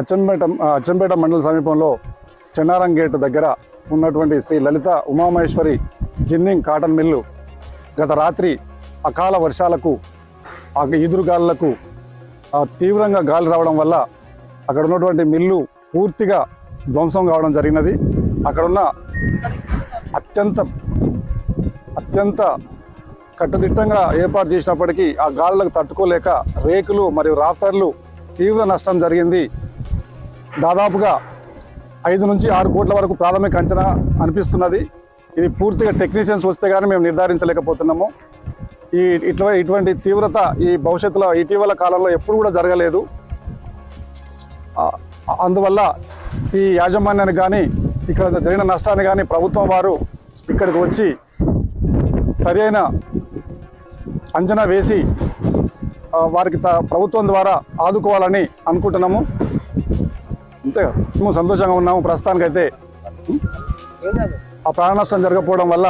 అచ్చంపేట అచ్చంపేట మండల సమీపంలో చెన్నారం గేట్ దగ్గర ఉన్నటువంటి Sri Lalitha Umamaheswari ginning cotton mill గత రాత్రి అకాల వర్షాలకు ఆ ఈదురుగాలులకు తీవ్రంగా గాలి రావడం వల్ల అక్కడ ఉన్నటువంటి మిల్లు పూర్తిగా ధ్వంసం కావడం జరిగినది. అక్కడున్న అత్యంత అత్యంత కట్టుదిట్టంగా ఏర్పాటు చేసినప్పటికీ ఆ గాలులకు తట్టుకోలేక రేకులు మరియు రాఫర్లు తీవ్ర నష్టం జరిగింది. దాదాపుగా ఐదు నుంచి ఆరు కోట్ల వరకు ప్రాథమిక అంచనా అనిపిస్తున్నది. ఇది పూర్తిగా టెక్నీషియన్స్ వస్తే కానీ మేము నిర్ధారించలేకపోతున్నాము. ఈ ఇట్లా ఇటువంటి తీవ్రత ఈ భవిష్యత్తులో ఇటీవల కాలంలో ఎప్పుడు కూడా జరగలేదు. అందువల్ల ఈ యాజమాన్యానికి కానీ ఇక్కడ జరిగిన నష్టాన్ని కానీ ప్రభుత్వం వారు ఇక్కడికి వచ్చి సరి అయిన అంచనా వేసి వారికి త- ప్రభుత్వం ద్వారా ఆదుకోవాలని అనుకుంటున్నాము. అంతే మేము సంతోషంగా ఉన్నాము. ప్రస్తుతానికైతే ఆ ప్రాణ నష్టం జరగకపోవడం వల్ల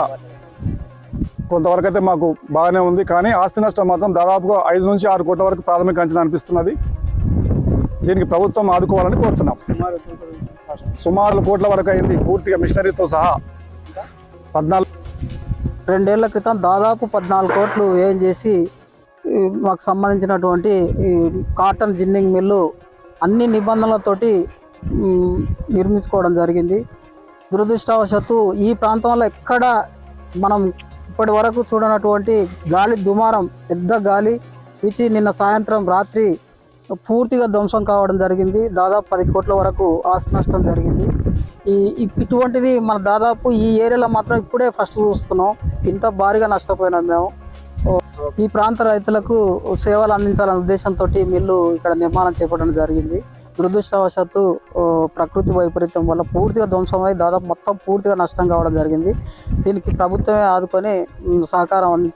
కొంతవరకు అయితే మాకు బాగానే ఉంది. కానీ ఆస్తి నష్టం మాత్రం దాదాపుగా ఐదు నుంచి ఆరు కోట్ల వరకు ప్రాథమిక అంచనా అనిపిస్తున్నది. దీనికి ప్రభుత్వం ఆదుకోవాలని కోరుతున్నాం. సుమారు కోట్ల వరకు అయింది పూర్తిగా మిషనరీతో సహా. పద్నాలుగు రెండేళ్ళ క్రితం దాదాపు పద్నాలుగు కోట్లు వ్యయం చేసి మాకు సంబంధించినటువంటి ఈ కాటన్ జిన్నింగ్ మిల్లు అన్ని నిబంధనలతోటి నిర్మించుకోవడం జరిగింది. దురదృష్టవశాత్తు ఈ ప్రాంతంలో ఎక్కడ మనం ఇప్పటి వరకు చూడనటువంటి గాలి దుమారం పెద్ద గాలి వీచి నిన్న సాయంత్రం రాత్రి పూర్తిగా ధ్వంసం కావడం జరిగింది. దాదాపు పది కోట్ల వరకు ఆస్తి నష్టం జరిగింది. ఈ ఇటువంటిది మన దాదాపు ఈ ఏరియాలో మాత్రం ఇప్పుడే ఫస్ట్ చూస్తున్నాం. ఇంత భారీగా నష్టపోయినాం మేము. ఈ ప్రాంత రైతులకు సేవలు అందించాలనే ఉద్దేశంతో మిల్లు ఇక్కడ నిర్మాణం చేపట్టడం జరిగింది. దురదృష్టవశాత్తు ప్రకృతి వైపరీత్యం వల్ల పూర్తిగా ధ్వంసమై దాదాపు మొత్తం పూర్తిగా నష్టం కావడం జరిగింది. దీనికి ప్రభుత్వమే ఆదుకొని సహకారం అంది